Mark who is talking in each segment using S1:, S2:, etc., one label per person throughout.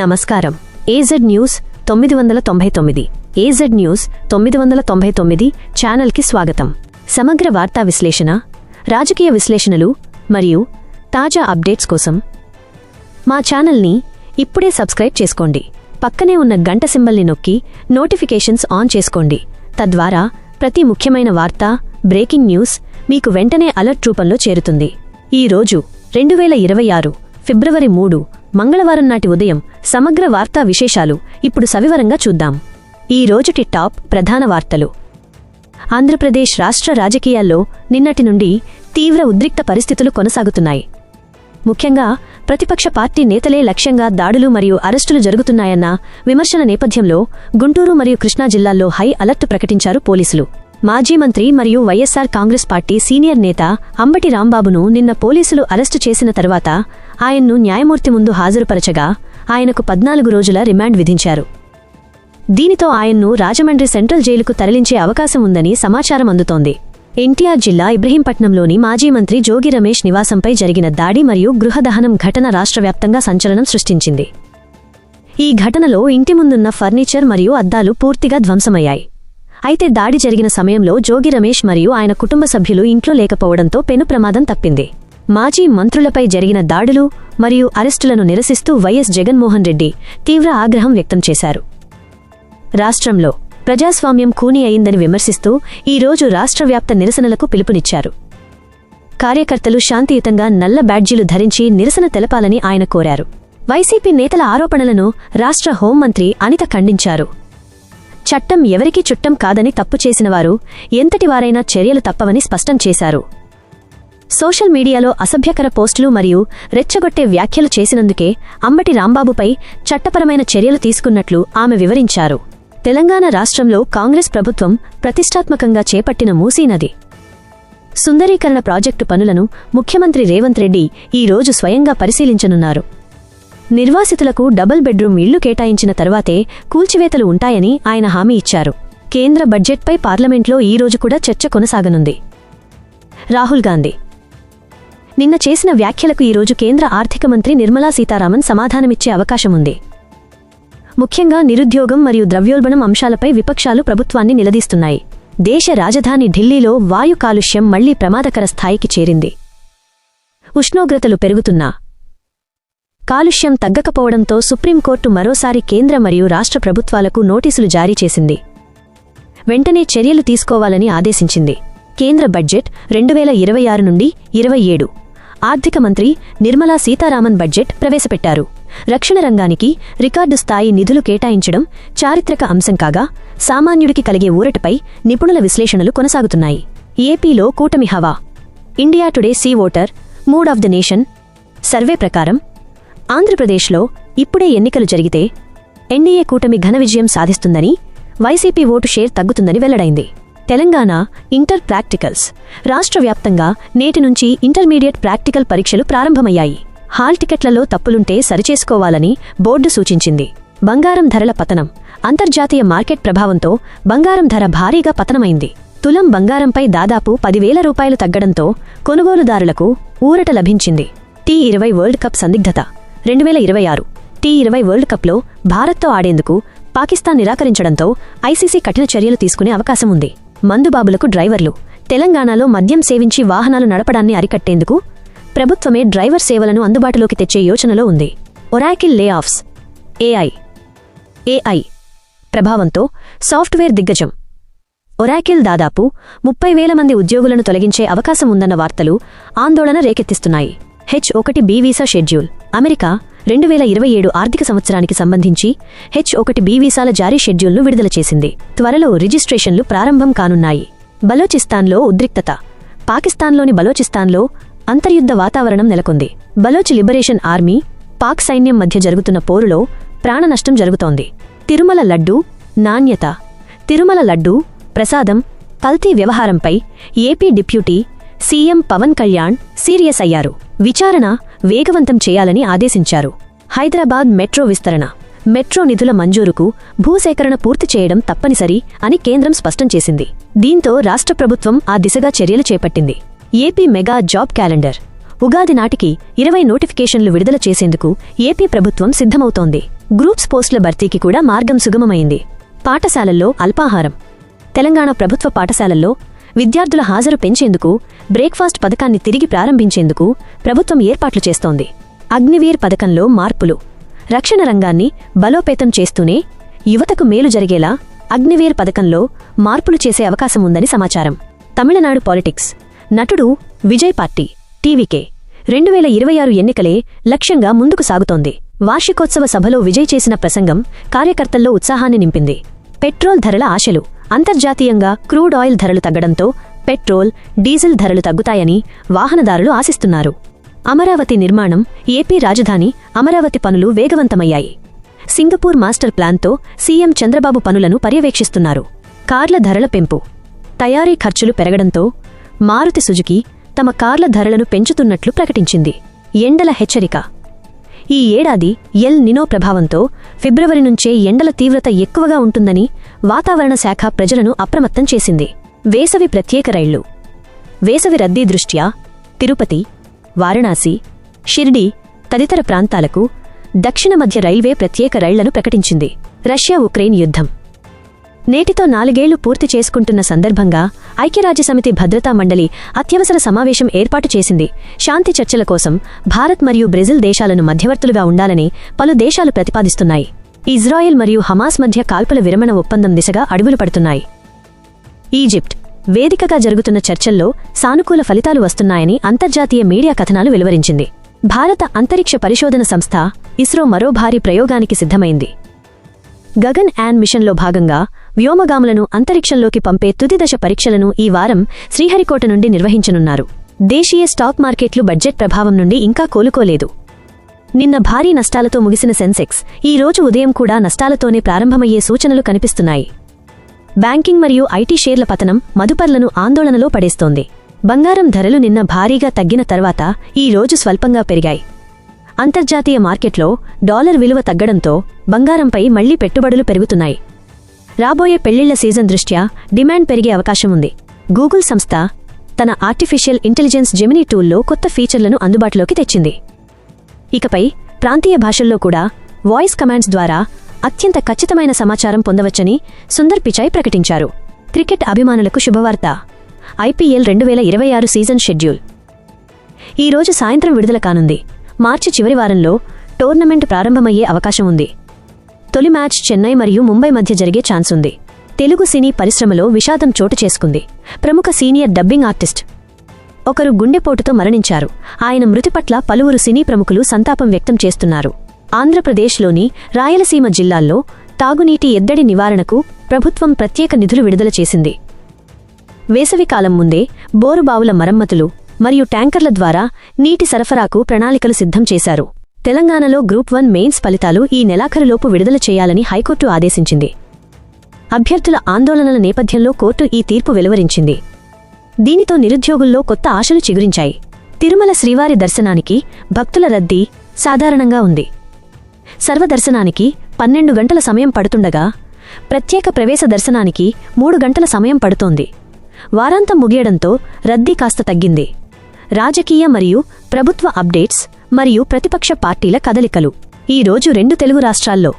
S1: నమస్కారం. AZ news తొమ్మిది వందల తొంభై తొమ్మిది. ఏజెడ్ న్యూస్ తొమ్మిది వందల తొంభై తొమ్మిది ఛానల్కి స్వాగతం. సమగ్ర వార్తా విశ్లేషణ రాజకీయ విశ్లేషణలు మరియు తాజా అప్డేట్స్ కోసం మా ఛానల్ని ఇప్పుడే సబ్స్క్రైబ్ చేసుకోండి. పక్కనే ఉన్న గంట సింబల్ని నొక్కి నోటిఫికేషన్స్ ఆన్ చేసుకోండి. తద్వారా ప్రతి ముఖ్యమైన వార్త బ్రేకింగ్ న్యూస్ మీకు వెంటనే అలర్ట్ రూపంలో చేరుతుంది. ఈ రోజు రెండు వేల ఇరవై ఆరు ఫిబ్రవరి మూడు మంగళవారం నాటి ఉదయం సమగ్ర వార్తా విశేషాలు ఇప్పుడు సవివరంగా చూద్దాం. ఈ రోజుటి టాప్ ప్రధాన వార్తలు. ఆంధ్రప్రదేశ్ రాష్ట్ర రాజకీయాల్లో నిన్నటి నుండి తీవ్ర ఉద్రిక్త పరిస్థితులు కొనసాగుతున్నాయి. ముఖ్యంగా ప్రతిపక్ష పార్టీ నేతలే లక్ష్యంగా దాడులు మరియు అరెస్టులు జరుగుతున్నాయన్న విమర్శల నేపథ్యంలో గుంటూరు మరియు కృష్ణా జిల్లాల్లో హై అలర్ట్ ప్రకటించారు పోలీసులు. మాజీ మంత్రి మరియు వైఎస్సార్ కాంగ్రెస్ పార్టీ సీనియర్ నేత అంబటి రాంబాబును నిన్న పోలీసులు అరెస్టు చేసిన తర్వాత ఆయన్ను న్యాయమూర్తి ముందు హాజరుపరచగా ఆయనకు పద్నాలుగు రోజుల రిమాండ్ విధించారు. దీనితో ఆయన్ను రాజమండ్రి సెంట్రల్ జైలుకు తరలించే అవకాశం ఉందని సమాచారం అందుతోంది. ఎన్టీఆర్ జిల్లా ఇబ్రహీంపట్నంలోని మాజీ మంత్రి జోగి రమేష్ నివాసంపై జరిగిన దాడి మరియు గృహదహనం ఘటన రాష్ట్రవ్యాప్తంగా సంచలనం సృష్టించింది. ఈ ఘటనలో ఇంటి ముందున్న ఫర్నిచర్ మరియు అద్దాలు పూర్తిగా ధ్వంసమయ్యాయి. అయితే దాడి జరిగిన సమయంలో జోగి రమేష్ మరియు ఆయన కుటుంబ సభ్యులు ఇంట్లో లేకపోవడంతో పెను ప్రమాదం తప్పింది. మాజీ మంత్రులపై జరిగిన దాడులు మరియు అరెస్టులను నిరసిస్తూ వైఎస్ జగన్మోహన్ రెడ్డి తీవ్ర ఆగ్రహం వ్యక్తం చేశారు. రాష్ట్రంలో ప్రజాస్వామ్యం కూని అయిందని విమర్శిస్తూ ఈరోజు రాష్ట్రవ్యాప్త నిరసనలకు పిలుపునిచ్చారు. కార్యకర్తలు శాంతియుతంగా నల్ల బ్యాడ్జీలు ధరించి నిరసన తెలపాలని ఆయన కోరారు. వైసీపీ నేతల ఆరోపణలను రాష్ట్ర హోంమంత్రి అనిత ఖండించారు. చట్టం ఎవరికీ చుట్టం కాదని తప్పు చేసినవారు ఎంతటివారైనా చర్యలు తప్పవని స్పష్టం చేశారు. సోషల్ మీడియాలో అసభ్యకర పోస్టులు మరియు రెచ్చగొట్టే వ్యాఖ్యలు చేసినందుకే అంబటి రాంబాబుపై చట్టపరమైన చర్యలు తీసుకున్నట్లు ఆమె వివరించారు. తెలంగాణ రాష్ట్రంలో కాంగ్రెస్ ప్రభుత్వం ప్రతిష్టాత్మకంగా చేపట్టిన మూసీనది సుందరీకరణ ప్రాజెక్టు పనులను ముఖ్యమంత్రి రేవంత్ రెడ్డి ఈ రోజు స్వయంగా పరిశీలించనున్నారు. నిర్వాసితులకు డబుల్ బెడ్రూమ్ ఇళ్ళు కేటాయించిన తర్వాతే కూల్చివేతలు ఉంటాయని ఆయన హామీ ఇచ్చారు. కేంద్ర బడ్జెట్పై పార్లమెంట్లో ఈ రోజు కూడా చర్చ కొనసాగనుంది. రాహుల్ గాంధీ నిన్న చేసిన వ్యాఖ్యలకు ఈరోజు కేంద్ర ఆర్థిక మంత్రి నిర్మలా సీతారామన్ సమాధానమిచ్చే అవకాశముంది. ముఖ్యంగా నిరుద్యోగం మరియు ద్రవ్యోల్బణం అంశాలపై విపక్షాలు ప్రభుత్వాన్ని నిలదీస్తున్నాయి. దేశ రాజధాని ఢిల్లీలో వాయు కాలుష్యం మళ్ళీ ప్రమాదకర స్థాయికి చేరింది. ఉష్ణోగ్రతలు పెరుగుతున్నా. కాలుష్యం తగ్గకపోవడంతో సుప్రీంకోర్టు మరోసారి కేంద్ర మరియు రాష్ట్ర ప్రభుత్వాలకు నోటీసులు జారీ చేసింది. వెంటనే చర్యలు తీసుకోవాలని ఆదేశించింది. కేంద్ర బడ్జెట్ రెండు వేల ఇరవై ఆరు నుండి ఇరవై ఏడు. ఆర్థిక మంత్రి నిర్మలా సీతారామన్ బడ్జెట్ ప్రవేశపెట్టారు. రక్షణ రంగానికి రికార్డు స్థాయి నిధులు కేటాయించడం చారిత్రక అంశం కాగా సామాన్యుడికి కలిగే ఊరటపై నిపుణుల విశ్లేషణలు కొనసాగుతున్నాయి. ఏపీలో కూటమి హవా. India Today C Voter mood of the nation survey ప్రకారం ఆంధ్రప్రదేశ్లో ఇప్పుడే ఎన్నికలు జరిగితే ఎన్డీఏ కూటమి ఘన విజయం సాధిస్తుందని వైసీపీ ఓటు షేర్ తగ్గుతుందని వెల్లడైంది. తెలంగాణ ఇంటర్ ప్రాక్టికల్స్ రాష్ట్ర వ్యాప్తంగా నేటి నుంచి ఇంటర్మీడియట్ ప్రాక్టికల్ పరీక్షలు ప్రారంభమయ్యాయి. హాల్ టికెట్లలో తప్పులుంటే సరిచేసుకోవాలని బోర్డు సూచించింది. బంగారం ధరల పతనం. అంతర్జాతీయ మార్కెట్ ప్రభావంతో బంగారం ధర భారీగా పతనమైంది. తులం బంగారంపై దాదాపు పదివేల రూపాయలు తగ్గడంతో కొనుగోలుదారులకు ఊరట లభించింది. టీ ఇరవై వరల్డ్ కప్ సందిగ్ధత. రెండు వేల ఇరవై ఆరు టీ ఇరవై వరల్డ్ కప్లో భారత్తో ఆడేందుకు పాకిస్తాన్ నిరాకరించడంతో ఐసీసీ కఠిన చర్యలు తీసుకునే అవకాశం ఉంది. మందుబాబులకు డ్రైవర్లు. తెలంగాణలో మద్యం సేవించి వాహనాలు నడపడాన్ని అరికట్టేందుకు ప్రభుత్వమే డ్రైవర్ సేవలను అందుబాటులోకి తెచ్చే యోచనలో ఉంది. Oracle layoffs AI. ఏఐ. ప్రభావంతో సాఫ్ట్వేర్ దిగ్గజం. ఒరాకిల్ దాదాపు ముప్పై వేల మంది ఉద్యోగులను తొలగించే అవకాశం ఉందన్న వార్తలు ఆందోళన రేకెత్తిస్తున్నాయి. హెచ్ ఒకటి బి వీసా షెడ్యూల్. అమెరికా రెండు వేల ఇరవై ఏడు ఆర్థిక సంవత్సరానికి సంబంధించి హెచ్ ఒకటి బి వీసాల జారీ షెడ్యూల్ను విడుదల చేసింది. త్వరలో రిజిస్ట్రేషన్లు ప్రారంభం కానున్నాయి. బలోచిస్తాన్లో ఉద్రిక్తత. పాకిస్తాన్లోని బలోచిస్తాన్లో అంతర్యుద్ధ వాతావరణం నెలకొంది. బలోచ్ లిబరేషన్ ఆర్మీ పాక్ సైన్యం మధ్య జరుగుతున్న పోరులో ప్రాణనష్టం జరుగుతోంది. తిరుమల లడ్డూ నాణ్యత. తిరుమల లడ్డూ ప్రసాదం కల్తీ వ్యవహారంపై AP deputy CM Pawan Kalyan serious అయ్యారు. విచారణ వేగవంతం చేయాలని ఆదేశించారు. హైదరాబాద్ మెట్రో విస్తరణ. మెట్రో నిధుల మంజూరుకు భూసేకరణ పూర్తి చేయడం తప్పనిసరి అని కేంద్రం స్పష్టం చేసింది. దీంతో రాష్ట్ర ప్రభుత్వం ఆ దిశగా చర్యలు చేపట్టింది. AP mega job calendar. Ugadi నాటికి ఇరవై నోటిఫికేషన్లు విడుదల చేసేందుకు ఏపీ ప్రభుత్వం సిద్ధమవుతోంది. గ్రూప్స్ పోస్టుల భర్తీకి కూడా మార్గం సుగమమైంది. పాఠశాలల్లో అల్పాహారం. తెలంగాణ ప్రభుత్వ పాఠశాలల్లో విద్యార్థుల హాజరు పెంచేందుకు బ్రేక్ఫాస్ట్ పథకాన్ని తిరిగి ప్రారంభించేందుకు ప్రభుత్వం ఏర్పాట్లు చేస్తోంది. అగ్నివీర్ పథకంలో మార్పులు. రక్షణ రంగాన్ని బలోపేతం చేస్తూనే యువతకు మేలు జరిగేలా అగ్నివీర్ పథకంలో మార్పులు చేసే అవకాశం ఉందని సమాచారం. తమిళనాడు పాలిటిక్స్. నటుడు విజయ్ పార్టీ టీవీకే. రెండు వేల ఇరవై ఆరు ఎన్నికలే లక్ష్యంగా ముందుకు సాగుతోంది. వార్షికోత్సవ సభలో విజయ్ చేసిన ప్రసంగం కార్యకర్తల్లో ఉత్సాహాన్ని నింపింది. పెట్రోల్ ధరల ఆశలు. అంతర్జాతీయంగా క్రూడ్ ఆయిల్ ధరలు తగ్గడంతో పెట్రోల్ డీజిల్ ధరలు తగ్గుతాయని వాహనదారులు ఆశిస్తున్నారు. అమరావతి నిర్మాణం ఏపీ రాజధాని అమరావతి పనులు వేగవంతమయ్యాయి. సింగపూర్ మాస్టర్ ప్లాన్తో సీఎం చంద్రబాబు పనులను పర్యవేక్షిస్తున్నారు. కార్ల ధరల పెంపు తయారీ ఖర్చులు పెరగడంతో మారుతి సుజుకి తమ కార్ల ధరలను పెంచుతున్నట్లు ప్రకటించింది. ఎండల హెచ్చరిక ఈ ఏడాది ఎల్ నినో ప్రభావంతో ఫిబ్రవరి నుంచే ఎండల తీవ్రత ఎక్కువగా ఉంటుందని వాతావరణ శాఖ ప్రజలను అప్రమత్తం చేసింది. వేసవి ప్రత్యేక రైళ్ళు. వేసవి రద్దీ దృష్ట్యా తిరుపతి వారణాసి షిర్డీ తదితర ప్రాంతాలకు దక్షిణ మధ్య రైల్వే ప్రత్యేక రైళ్ళను ప్రకటించింది. రష్యా ఉక్రెయిన్ యుద్ధం. నేటితో నాలుగేళ్ళు పూర్తి చేసుకుంటున్న సందర్భంగా ఐక్యరాజ్యసమితి భద్రతా మండలి అత్యవసర సమావేశం ఏర్పాటు చేసింది. శాంతి చర్చల కోసం భారత్ మరియు బ్రెజిల్ దేశాలను మధ్యవర్తులుగా ఉండాలని పలు దేశాలు ప్రతిపాదిస్తున్నాయి. ఇజ్రాయెల్ మరియు హమాస్ మధ్య కాల్పుల విరమణ ఒప్పందం దిశగా అడుగులు పడుతున్నాయి. ఈజిప్ట్ వేదికగా జరుగుతున్న చర్చల్లో సానుకూల ఫలితాలు వస్తున్నాయని అంతర్జాతీయ మీడియా కథనాలు వెలువరించింది. భారత అంతరిక్ష పరిశోధన సంస్థ ఇస్రో మరో భారీ ప్రయోగానికి సిద్ధమైంది. గగన్ యాన్ మిషన్లో భాగంగా వ్యోమగాములను అంతరిక్షంలోకి పంపే తుది దశ పరీక్షలను ఈ వారం శ్రీహరికోట నుండి నిర్వహించనున్నారు. దేశీయ స్టాక్ మార్కెట్లు బడ్జెట్ ప్రభావం నుండి ఇంకా కోలుకోలేదు. నిన్న భారీ నష్టాలతో ముగిసిన సెన్సెక్స్ ఈ రోజు ఉదయం కూడా నష్టాలతోనే ప్రారంభమయ్యే సూచనలు కనిపిస్తున్నాయి. బ్యాంకింగ్ మరియు ఐటీ షేర్ల పతనం మదుపర్లను ఆందోళనలో పడేస్తోంది. బంగారం ధరలు నిన్న భారీగా తగ్గిన తర్వాత ఈ రోజు స్వల్పంగా పెరిగాయి. అంతర్జాతీయ మార్కెట్లో డాలర్ విలువ తగ్గడంతో బంగారంపై మళ్ళీ పెట్టుబడులు పెరుగుతున్నాయి. రాబోయే పెళ్ళిళ్ళ సీజన్ దృష్ట్యా డిమాండ్ పెరిగే అవకాశం ఉంది. గూగుల్ సంస్థ తన ఆర్టిఫిషియల్ ఇంటెలిజెన్స్ జెమినీ టూల్లో కొత్త ఫీచర్లను అందుబాటులోకి తెచ్చింది. ఇకపై ప్రాంతీయ భాషల్లో కూడా వాయిస్ కమాండ్స్ ద్వారా అత్యంత ఖచ్చితమైన సమాచారం పొందవచ్చని సుందర్ పిచాయ్ ప్రకటించారు. క్రికెట్ అభిమానులకు శుభవార్త. ఐపీఎల్ రెండు వేల ఇరవై ఆరు సీజన్ షెడ్యూల్. ఈ రోజు సాయంత్రం విడుదల కానుంది. మార్చి చివరి వారంలో టోర్నమెంట్ ప్రారంభమయ్యే అవకాశం ఉంది. తొలి మ్యాచ్ చెన్నై మరియు ముంబై మధ్య జరిగే ఛాన్స్ ఉంది తెలుగు సినీ పరిశ్రమలో విషాదం చోటు చేసుకుంది. ప్రముఖ సీనియర్ డబ్బింగ్ ఆర్టిస్ట్ ఒకరు గుండెపోటుతో మరణించారు. ఆయన మృతి పట్ల పలువురు సినీ ప్రముఖులు సంతాపం వ్యక్తం చేస్తున్నారు. ఆంధ్రప్రదేశ్లోని రాయలసీమ జిల్లాల్లో తాగునీటి ఎద్దడి నివారణకు ప్రభుత్వం ప్రత్యేక నిధులు విడుదల చేసింది. వేసవికాలం ముందే బోరుబావుల మరమ్మతులు మరియు ట్యాంకర్ల ద్వారా నీటి సరఫరాకు ప్రణాళికలు సిద్ధం చేశారు. తెలంగాణలో గ్రూప్ వన్ మెయిన్స్ ఫలితాలు ఈ నెలాఖరులోపు విడుదల చేయాలని హైకోర్టు ఆదేశించింది. అభ్యర్థుల ఆందోళనల నేపథ్యంలో కోర్టు ఈ తీర్పు వెలువరించింది. దీనితో నిరుద్యోగుల్లో కొత్త ఆశలు చిగురించాయి. తిరుమల శ్రీవారి దర్శనానికి భక్తుల రద్దీ సాధారణంగా ఉంది. సర్వదర్శనానికి పన్నెండు గంటల సమయం పడుతుండగా ప్రత్యేక ప్రవేశ దర్శనానికి మూడు గంటల సమయం పడుతోంది. వారాంతం ముగియడంతో రద్దీ కాస్త తగ్గింది. రాజకీయ మరియు ప్రభుత్వ అప్డేట్స్ మరియు ప్రతిపక్ష పార్టీల కదలికలు. ఈ రోజు రెండు తెలుగు రాష్ట్రాల్లో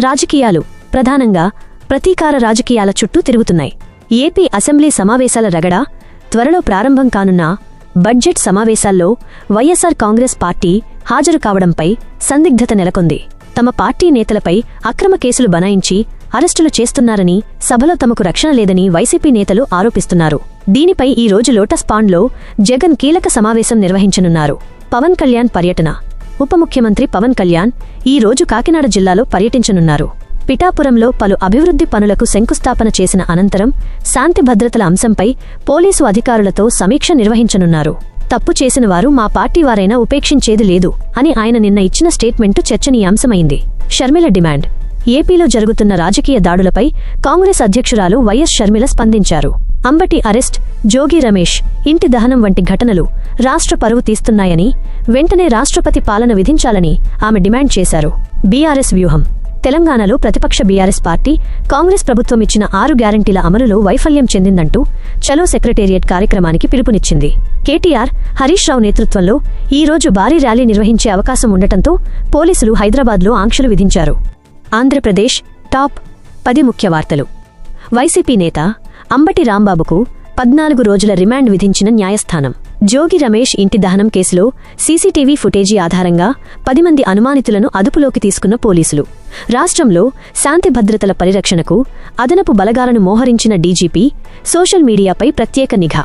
S1: రాజకీయాలు ప్రధానంగా ప్రతీకార రాజకీయాల చుట్టూ తిరుగుతున్నాయి. ఏపీ అసెంబ్లీ సమావేశాల రగడ త్వరలో ప్రారంభం కానున్న బడ్జెట్ సమావేశాల్లో వైఎస్సార్ కాంగ్రెస్ పార్టీ హాజరు కావడంపై సందిగ్ధత నెలకొంది. తమ పార్టీ నేతలపై అక్రమ కేసులు బనాయించి అరెస్టులు చేస్తున్నారని సభలో తమకు రక్షణ లేదని వైసీపీ నేతలు ఆరోపిస్తున్నారు. దీనిపై ఈ రోజు లోటస్ పాండ్లో జగన్ కీలక సమావేశం నిర్వహించనున్నారు. పవన్ కళ్యాణ్ పర్యటన. ఉప ముఖ్యమంత్రి పవన్ కళ్యాణ్ ఈ రోజు కాకినాడ జిల్లాలో పర్యటించనున్నారు. పిఠాపురంలో పలు అభివృద్ధి పనులకు శంకుస్థాపన చేసిన అనంతరం శాంతి భద్రతల అంశంపై పోలీసు అధికారులతో సమీక్ష నిర్వహించనున్నారు. తప్పు చేసిన వారు మా పార్టీ వారైనా ఉపేక్షించేది లేదు అని ఆయన నిన్న ఇచ్చిన స్టేట్మెంటు చర్చనీయాంశమైంది. షర్మిల డిమాండ్. ఏపీలో జరుగుతున్న రాజకీయ దాడులపై కాంగ్రెస్ అధ్యక్షురాలు వైఎస్ షర్మిల స్పందించారు. అంబటి అరెస్ట్ జోగి రమేష్ ఇంటి దహనం వంటి ఘటనలు రాష్ట్ర పరువు తీస్తున్నాయని వెంటనే రాష్ట్రపతి పాలన విధించాలని ఆమె డిమాండ్ చేశారు. బీఆర్ఎస్ వ్యూహం. తెలంగాణలో ప్రతిపక్ష బీఆర్ఎస్ పార్టీ కాంగ్రెస్ ప్రభుత్వం ఇచ్చిన ఆరు గ్యారంటీల అమలులో వైఫల్యం చెందిందంటూ చలో సెక్రటేరియట్ కార్యక్రమానికి పిలుపునిచ్చింది. కేటీఆర్ హరీష్ రావు నేతృత్వంలో ఈరోజు భారీ ర్యాలీ నిర్వహించే అవకాశం ఉండటంతో పోలీసులు హైదరాబాద్లో ఆంక్షలు విధించారు. ఆంధ్రప్రదేశ్ టాప్ పది ముఖ్య వార్తలు. వైసీపీ నేత అంబటి రాంబాబుకు పద్నాలుగు రోజుల రిమాండ్ విధించిన న్యాయస్థానం. జోగి రమేష్ ఇంటి దహనం కేసులో సీసీటీవీ ఫుటేజీ ఆధారంగా పది మంది అనుమానితులను అదుపులోకి తీసుకున్న పోలీసులు. రాష్ట్రంలో శాంతి భద్రతల పరిరక్షణకు అదనపు బలగాలను మోహరించిన డీజీపీ సోషల్ మీడియాపై ప్రత్యేక నిఘా.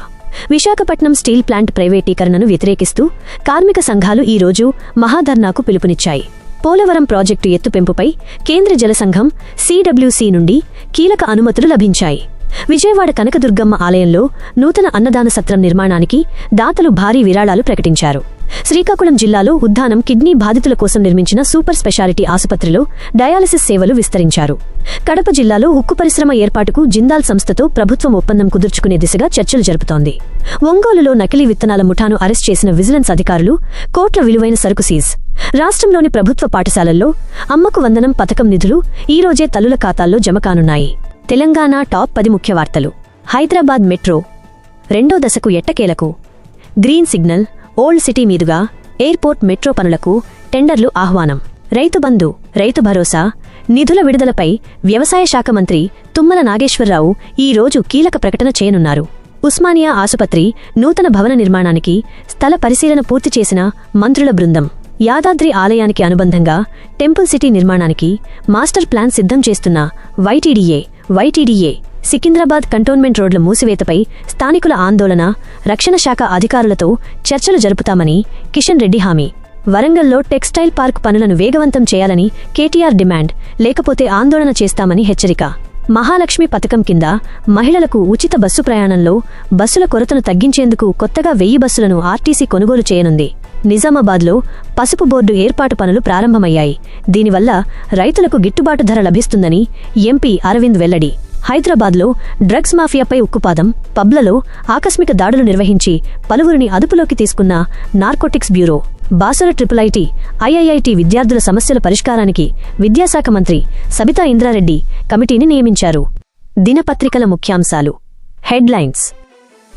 S1: విశాఖపట్నం స్టీల్ ప్లాంట్ ప్రైవేటీకరణను వ్యతిరేకిస్తూ కార్మిక సంఘాలు ఈరోజు మహాధర్నాకు పిలుపునిచ్చాయి. పోలవరం ప్రాజెక్టు ఎత్తుపెంపుపై కేంద్ర జలసంఘం సీడబ్ల్యూసీ నుండి కీలక అనుమతులు లభించాయి. విజయవాడ కనకదుర్గమ్మ ఆలయంలో నూతన అన్నదాన సత్రం నిర్మాణానికి దాతలు భారీ విరాళాలు ప్రకటించారు. శ్రీకాకుళం జిల్లాలో ఉద్దానం కిడ్నీ బాధితుల కోసం నిర్మించిన సూపర్ స్పెషాలిటీ ఆసుపత్రిలో డయాలసిస్ సేవలు విస్తరించారు. కడప జిల్లాలో ఉక్కు పరిశ్రమ ఏర్పాటుకు జిందాల్ సంస్థతో ప్రభుత్వం ఒప్పందం కుదుర్చుకునే దిశగా చర్చలు జరుపుతోంది. ఒంగోలులో నకిలీ విత్తనాల ముఠాను అరెస్ట్ చేసిన విజిలెన్స్ అధికారులు కోట్ల విలువైన సరుకు సీజ్. రాష్ట్రంలోని ప్రభుత్వ పాఠశాలల్లో అమ్మకు వందనం పథకం నిధులు ఈ రోజే తల్లుల ఖాతాల్లో జమ కానున్నాయి. తెలంగాణ టాప్ పది ముఖ్య వార్తలు. హైదరాబాద్ మెట్రో. రెండో దశకు ఎట్టకేలకు. గ్రీన్ సిగ్నల్ ఓల్డ్ సిటీ మీదుగా ఎయిర్పోర్ట్ మెట్రో పనులకు టెండర్లు ఆహ్వానం. రైతు బంధు రైతు భరోసా నిధుల విడుదలపై వ్యవసాయ శాఖ మంత్రి తుమ్మల నాగేశ్వరరావు ఈ రోజు కీలక ప్రకటన చేయనున్నారు. ఉస్మానియా ఆసుపత్రి నూతన భవన నిర్మాణానికి స్థల పరిశీలన పూర్తి చేసిన మంత్రుల బృందం. యాదాద్రి ఆలయానికి అనుబంధంగా టెంపుల్ సిటీ నిర్మాణానికి మాస్టర్ ప్లాన్ సిద్ధం చేస్తున్న వైటీడీఏ వైటీడీఏ సికింద్రాబాద్ కంటోన్మెంట్ రోడ్ల మూసివేతపై స్థానికుల ఆందోళన రక్షణ శాఖ అధికారులతో చర్చలు జరుపుతామని కిషన్ రెడ్డి హామీ. వరంగల్లో టెక్స్టైల్ పార్క్ పనులను వేగవంతం చేయాలని కేటీఆర్ డిమాండ్ లేకపోతే ఆందోళన చేస్తామని హెచ్చరిక. మహాలక్ష్మి పథకం కింద మహిళలకు ఉచిత బస్సు ప్రయాణంలో బస్సుల కొరతను తగ్గించేందుకు కొత్తగా వెయ్యి బస్సులను ఆర్టీసీ కొనుగోలు చేయనుంది. నిజామాబాద్లో పసుపు బోర్డు ఏర్పాటు పనులు ప్రారంభమయ్యాయి. దీనివల్ల రైతులకు గిట్టుబాటు ధర లభిస్తుందని ఎంపీ అరవింద్ వెల్లడి. హైదరాబాద్లో డ్రగ్స్ మాఫియాపై ఉక్కుపాదం పబ్లలో ఆకస్మిక దాడులు నిర్వహించి పలువురిని అదుపులోకి తీసుకున్న narcotics bureau Basara triple IT IIIT విద్యార్థుల సమస్యల పరిష్కారానికి విద్యాశాఖ మంత్రి సబితా ఇంద్రారెడ్డి కమిటీని నియమించారు. దినపత్రికల ముఖ్యాంశాలు. హెడ్లైన్స్.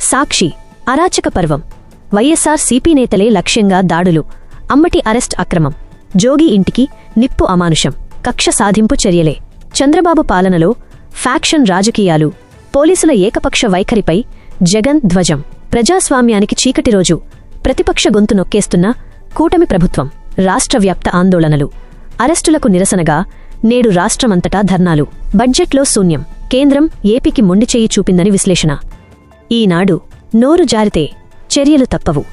S1: సాక్షి. అరాచక పర్వం. వైఎస్సార్ సిపి నేతలే లక్ష్యంగా దాడులు. అమ్మటి అరెస్ట్ అక్రమం. జోగి ఇంటికి నిప్పు అమానుషం. కక్ష సాధింపు చర్యలే. చంద్రబాబు పాలనలో ఫ్యాక్షన్ రాజకీయాలు. పోలీసుల ఏకపక్ష వైఖరిపై జగన్ ధ్వజం. ప్రజాస్వామ్యానికి చీకటి రోజు. ప్రతిపక్ష గొంతు నొక్కేస్తున్న కూటమి ప్రభుత్వం. రాష్ట్రవ్యాప్త ఆందోళనలు. అరెస్టులకు నిరసనగా నేడు రాష్ట్రమంతటా ధర్నాలు. బడ్జెట్లో శూన్యం. కేంద్రం ఏపీకి మొండిచేయి చూపిందని విశ్లేషణ. ఈనాడు నోరు జారితే చర్యలు తప్పవు.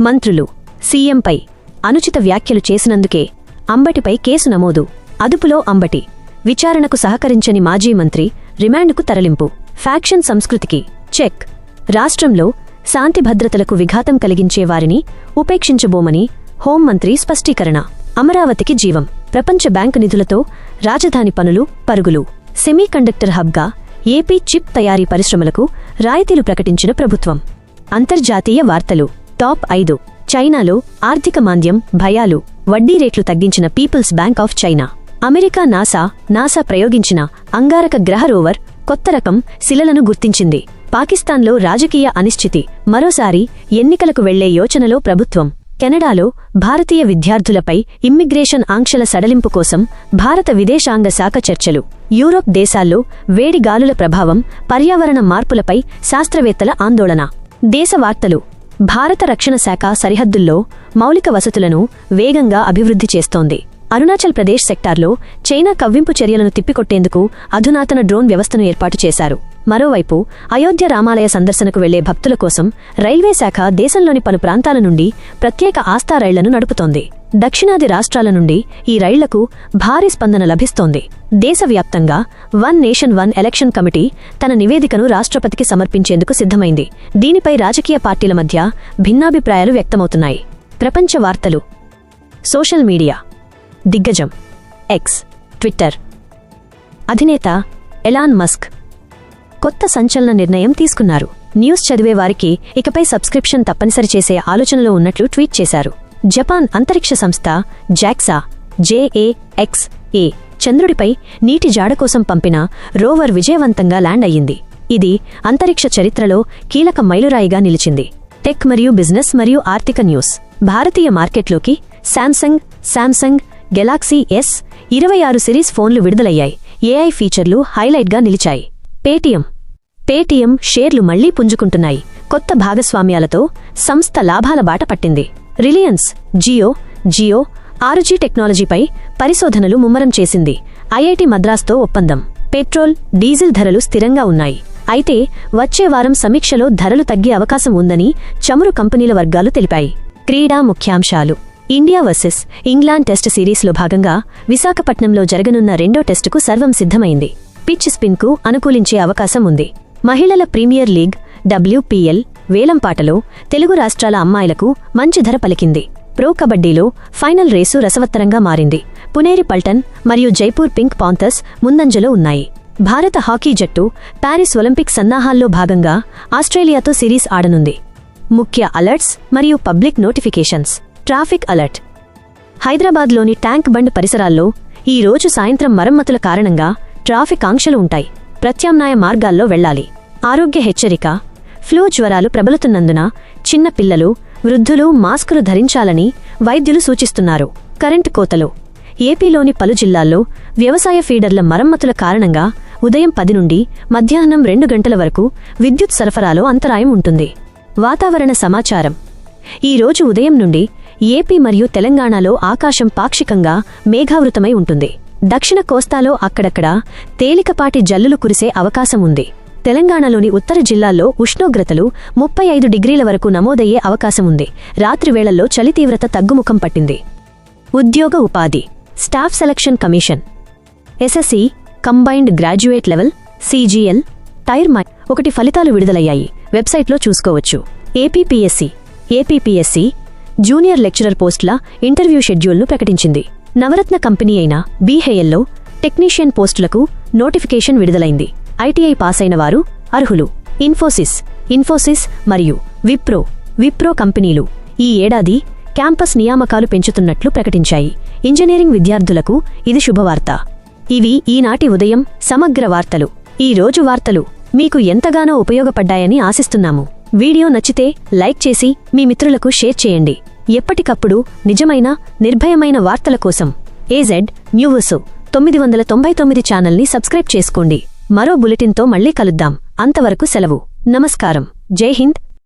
S1: మంత్రులు సీఎంపై అనుచిత వ్యాఖ్యలు చేసినందుకే అంబటిపై కేసు నమోదు. అదుపులో అంబటి. విచారణకు సహకరించని మాజీ మంత్రి రిమాండ్కు తరలింపు. ఫ్యాక్షన్ సంస్కృతికి చెక్. రాష్ట్రంలో శాంతి భద్రతలకు విఘాతం కలిగించే వారిని ఉపేక్షించబోమని హోంమంత్రి స్పష్టీకరణ. అమరావతికి జీవం. ప్రపంచ బ్యాంకు నిధులతో రాజధాని పనులు పరుగులు. సెమీకండక్టర్ హబ్గా ఏపీ చిప్ తయారీ పరిశ్రమలకు రాయితీలు ప్రకటించిన ప్రభుత్వం. అంతర్జాతీయ వార్తలు. టాప్ ఐదు. చైనాలో ఆర్థిక మాంద్యం భయాలు. వడ్డీ రేట్లు తగ్గించిన People's Bank of China. America NASA NASA ప్రయోగించిన అంగారక గ్రహ రోవర్ కొత్త రకం శిలలను గుర్తించింది. పాకిస్తాన్లో రాజకీయ అనిశ్చితి. మరోసారి ఎన్నికలకు వెళ్ళే యోచనలో ప్రభుత్వం. కెనడాలో భారతీయ విద్యార్థులపై ఇమ్మిగ్రేషన్ ఆంక్షల సడలింపు కోసం భారత విదేశాంగ శాఖ చర్చలు. యూరోప్ దేశాల్లో వేడి గాలుల ప్రభావం పర్యావరణ మార్పులపై శాస్త్రవేత్తల ఆందోళన. దేశ వార్తలు. భారత రక్షణ శాఖ సరిహద్దుల్లో మౌలిక వసతులను వేగంగా అభివృద్ధి చేస్తోంది. అరుణాచల్ ప్రదేశ్ సెక్టార్లో చైనా కవ్వింపు చర్యలను తిప్పికొట్టేందుకు అధునాతన డ్రోన్ వ్యవస్థను ఏర్పాటు చేశారు. మరోవైపు అయోధ్య రామాలయ సందర్శనకు వెళ్ళే భక్తుల కోసం రైల్వే శాఖ దేశంలోని పలు ప్రాంతాల నుండి ప్రత్యేక ఆస్థా రైళ్ళను నడుపుతోంది. దక్షిణాది రాష్ట్రాల నుండి ఈ రైళ్ళకు భారీ స్పందన లభిస్తోంది. దేశవ్యాప్తంగా one nation one election committee తన నివేదికను రాష్ట్రపతికి సమర్పించేందుకు సిద్ధమైంది. దీనిపై రాజకీయ పార్టీల మధ్య భిన్నాభిప్రాయాలు వ్యక్తమవుతున్నాయి. ప్రపంచ వార్తలు. Social media. దిగ్గజం. X Twitter. అధినేత ఎలాన్ మస్క్ కొత్త సంచలన నిర్ణయం తీసుకున్నారు. న్యూస్ చదివేవారికి ఇకపై సబ్స్క్రిప్షన్ తప్పనిసరి చేసే ఆలోచనలో ఉన్నట్లు ట్వీట్ చేశారు. జపాన్ అంతరిక్ష సంస్థ జాక్సా జేఏఎక్స్ఏ ఏ చంద్రుడిపై నీటి జాడ కోసం పంపిన రోవర్ విజయవంతంగా ల్యాండ్ అయ్యింది. ఇది అంతరిక్ష చరిత్రలో కీలక మైలురాయిగా నిలిచింది. టెక్ మరియు బిజినెస్ మరియు ఆర్థిక న్యూస్. భారతీయ మార్కెట్లోకి శాంసంగ్ శాంసంగ్ గెలాక్సీ ఎస్ ఇరవై ఆరు సిరీస్ ఫోన్లు విడుదలయ్యాయి. ఏఐ ఫీచర్లు హైలైట్గా నిలిచాయి. పేటీఎం. పేటీఎం షేర్లు మళ్ళీ పుంజుకుంటున్నాయి. కొత్త భాగస్వామ్యాలతో సంస్థ లాభాల బాట పట్టింది. రిలయన్స్ జియో జియో ఆరుజీ టెక్నాలజీపై పరిశోధనలు ముమ్మరం చేసింది. ఐఐటి మద్రాస్తో ఒప్పందం. పెట్రోల్ డీజిల్ ధరలు స్థిరంగా ఉన్నాయి. అయితే వచ్చే వారం సమీక్షలో ధరలు తగ్గే అవకాశం ఉందని చమురు కంపెనీల వర్గాలు తెలిపాయి. క్రీడా ముఖ్యాంశాలు. ఇండియా వర్సెస్ ఇంగ్లాండ్ టెస్ట్ సిరీస్లో భాగంగా విశాఖపట్నంలో జరగనున్న రెండో టెస్టుకు సర్వం సిద్ధమైంది. పిచ్ స్పిన్కు అనుకూలించే అవకాశం ఉంది. మహిళల ప్రీమియర్ లీగ్ డబ్ల్యూపీఎల్ వేలంపాటలో తెలుగు రాష్ట్రాల అమ్మాయిలకు మంచి ధర పలికింది. ప్రో కబడ్డీలో ఫైనల్ రేసు రసవత్తరంగా మారింది. పునేరి పల్టన్ మరియు జైపూర్ పింక్ పాంథర్స్ ముందంజలో ఉన్నాయి. భారత హాకీ జట్టు ప్యారిస్ ఒలింపిక్ సన్నాహాల్లో భాగంగా ఆస్ట్రేలియాతో సిరీస్ ఆడనుంది. ముఖ్య అలర్ట్స్ మరియు పబ్లిక్ నోటిఫికేషన్స్. Traffic alert. హైదరాబాద్లోని ట్యాంక్ బండ్ పరిసరాల్లో ఈ రోజు సాయంత్రం మరమ్మతుల కారణంగా ట్రాఫిక్ ఆంక్షలు ఉంటాయి. ప్రత్యామ్నాయ మార్గాల్లో వెళ్ళాలి ఆరోగ్య హెచ్చరిక ఫ్లూ జ్వరాలు ప్రబలుతున్నందున చిన్న పిల్లలు వృద్ధులు మాస్కులు ధరించాలని వైద్యులు సూచిస్తున్నారు. కరెంటు కోతలు. ఏపీలోని పలు జిల్లాల్లో వ్యవసాయ ఫీడర్ల మరమ్మతుల కారణంగా ఉదయం పది నుండి మధ్యాహ్నం రెండు గంటల వరకు విద్యుత్ సరఫరాలో అంతరాయం ఉంటుంది. వాతావరణ సమాచారం. ఈ రోజు ఉదయం నుండి ఏపీ మరియు తెలంగాణలో ఆకాశం పాక్షికంగా మేఘావృతమై ఉంటుంది. దక్షిణ కోస్తాలో అక్కడక్కడా తేలికపాటి జల్లులు కురిసే అవకాశం ఉంది. తెలంగాణలోని ఉత్తర జిల్లాల్లో ఉష్ణోగ్రతలు ముప్పై ఐదు డిగ్రీల వరకు నమోదయ్యే అవకాశం ఉంది. రాత్రివేళల్లో చలి తీవ్రత తగ్గుముఖం పట్టింది. ఉద్యోగ ఉపాధి staff selection commission SSC combined graduate level CGL tier my ఒకటి ఫలితాలు విడుదలయ్యాయి. వెబ్సైట్లో చూసుకోవచ్చు. ఏపీపీఎస్సీ ఏపీపీఎస్సీ జూనియర్ లెక్చరర్ పోస్టుల ఇంటర్వ్యూ షెడ్యూల్ను ప్రకటించింది. నవరత్న కంపెనీ అయిన బీహెఎల్లో టెక్నీషియన్ పోస్టులకు నోటిఫికేషన్ విడుదలైంది. ఐటీఐ పాస్ అయిన వారు అర్హులు. ఇన్ఫోసిస్ ఇన్ఫోసిస్ మరియు విప్రో విప్రో కంపెనీలు ఈ ఏడాది క్యాంపస్ నియామకాలు పెంచుతున్నట్లు ప్రకటించాయి. ఇంజనీరింగ్ విద్యార్థులకు ఇది శుభవార్త. ఇవి ఈనాటి ఉదయం సమగ్ర వార్తలు. ఈ రోజు వార్తలు మీకు ఎంతగానో ఉపయోగపడ్డాయని ఆశిస్తున్నాము. వీడియో నచ్చితే లైక్ చేసి మీ మిత్రులకు షేర్ చేయండి. ఎప్పటికప్పుడు నిజమైన నిర్భయమైన వార్తల కోసం ఏజెడ్ న్యూస్ తొమ్మిది వందల తొంభై తొమ్మిది ఛానల్ని సబ్స్క్రైబ్ చేసుకోండి. మరో బులెటిన్తో మళ్ళీ కలుద్దాం. అంతవరకు సెలవు. నమస్కారం. జై హింద్.